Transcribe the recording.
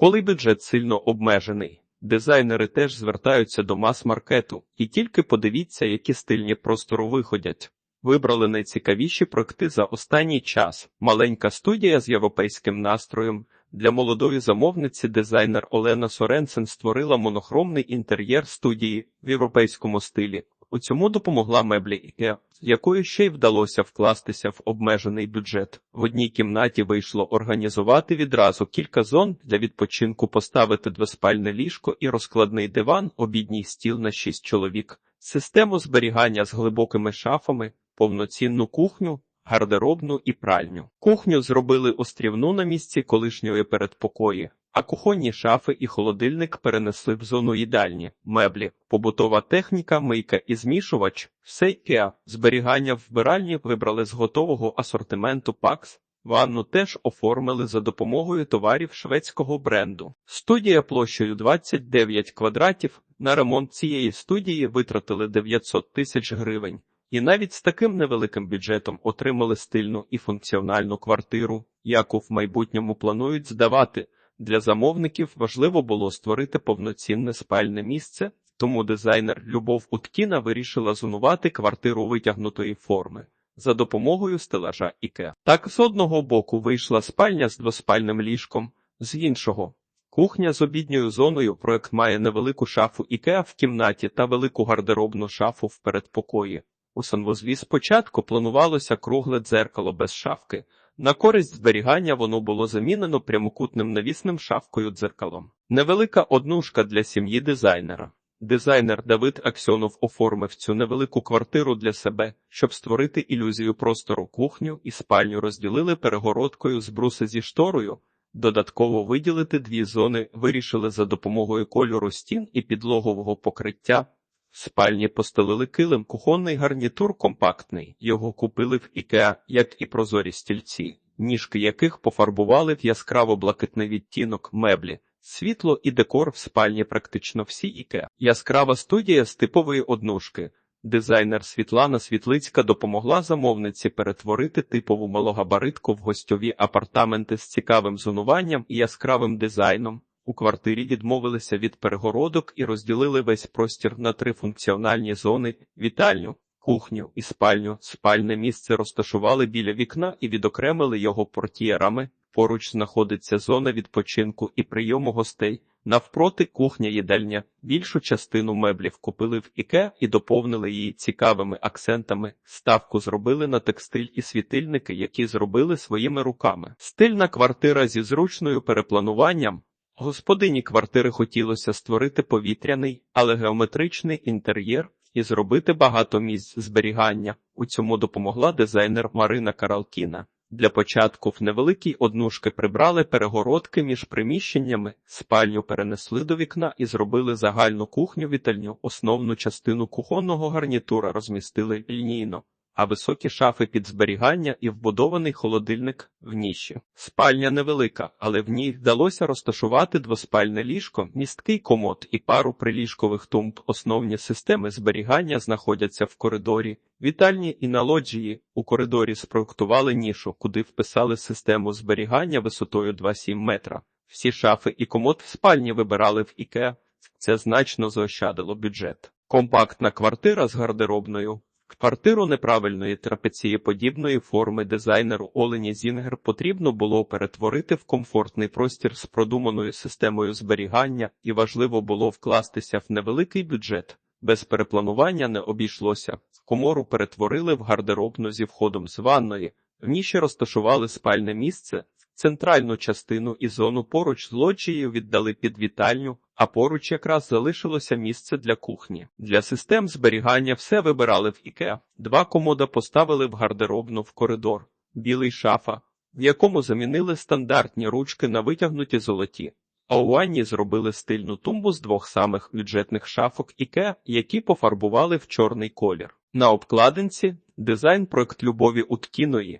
Коли бюджет сильно обмежений, дизайнери теж звертаються до мас-маркету, і тільки подивіться, які стильні простору виходять. Вибрали найцікавіші проекти за останній час. Маленька студія з європейським настроєм. Для молодої замовниці дизайнер Олена Соренсен створила монохромний інтер'єр студії в європейському стилі. У цьому допомогла меблі з якою ще й вдалося вкластися в обмежений бюджет. В одній кімнаті вийшло організувати відразу кілька зон для відпочинку, поставити двоспальне ліжко і розкладний диван, обідній стіл на шість чоловік, систему зберігання з глибокими шафами, повноцінну кухню, гардеробну і пральню. Кухню зробили острівну на місці колишньої передпокої, а кухонні шафи і холодильник перенесли в зону їдальні, меблі, побутова техніка, мийка і змішувач, все IKEA. зберігання в вбиральні вибрали з готового асортименту PAX. Ванну теж оформили за допомогою товарів шведського бренду. Студія площею 29 квадратів. На ремонт цієї студії витратили 900 тисяч гривень. І навіть з таким невеликим бюджетом отримали стильну і функціональну квартиру, яку в майбутньому планують здавати. Для замовників важливо було створити повноцінне спальне місце, тому дизайнер Любов Уткіна вирішила зонувати квартиру витягнутої форми за допомогою стелажа Іке. Так з одного боку вийшла спальня з двоспальним ліжком, з іншого. Кухня з обідньою зоною проект має невелику шафу Ікеа в кімнаті та велику гардеробну шафу в передпокої. У санвозві спочатку планувалося кругле дзеркало без шафки. На користь зберігання воно було замінено прямокутним навісним шафкою дзеркалом. Невелика однушка для сім'ї дизайнера. Дизайнер Давид Аксьонов оформив цю невелику квартиру для себе, щоб створити ілюзію простору кухню і спальню розділили перегородкою з бруси зі шторою. Додатково виділити дві зони вирішили за допомогою кольору стін і підлогового покриття. Спальні постелили килим, кухонний гарнітур компактний. Його купили в Ікеа, як і прозорі стільці, ніжки яких пофарбували в яскраво блакитний відтінок меблі. Світло і декор в спальні практично всі Ікеа. Яскрава студія з типової однушки. Дизайнер Світлана Світлицька допомогла замовниці перетворити типову малогабаритку в гостьові апартаменти з цікавим зонуванням і яскравим дизайном. У квартирі відмовилися від перегородок і розділили весь простір на три функціональні зони: вітальню, кухню і спальню. Спальне місце розташували біля вікна і відокремили його портьєрами. Поруч знаходиться зона відпочинку і прийому гостей. Навпроти кухня їдальня. Більшу частину меблів купили в Іке і доповнили її цікавими акцентами. Ставку зробили на текстиль і світильники, які зробили своїми руками. Стильна квартира зі зручною переплануванням. Господині квартири хотілося створити повітряний, але геометричний інтер'єр і зробити багато місць зберігання. У цьому допомогла дизайнер Марина Каралкіна. Для початку в невеликій однушки прибрали перегородки між приміщеннями, спальню перенесли до вікна і зробили загальну кухню вітальню. Основну частину кухонного гарнітура розмістили лінійно, а високі шафи під зберігання і вбудований холодильник в ніші. Спальня невелика, але в ній вдалося розташувати двоспальне ліжко, місткий комод і пару приліжкових тумб. Основні системи зберігання знаходяться в коридорі. Вітальні і на лоджії у коридорі спроектували нішу, куди вписали систему зберігання висотою 2,7 метра. Всі шафи і комод в спальні вибирали в Ікеа. Це значно заощадило бюджет. Компактна квартира з гардеробною. Квартиру неправильної трапецієподібної форми дизайнеру Олені Зінгер потрібно було перетворити в комфортний простір з продуманою системою зберігання, і важливо було вкластися в невеликий бюджет. Без перепланування не обійшлося. Комору перетворили в гардеробну зі входом з ванної, в ніші розташували спальне місце, центральну частину і зону поруч з лоджією віддали під вітальню, а поруч якраз залишилося місце для кухні. Для систем зберігання все вибирали в Ікеа. Два комода поставили в гардеробну в коридор, білий шафа, в якому замінили стандартні ручки на витягнуті золоті. А у ванні зробили стильну тумбу з двох самих бюджетних шафок Іке, які пофарбували в чорний колір. На обкладинці дизайн проект Любові Уткіної.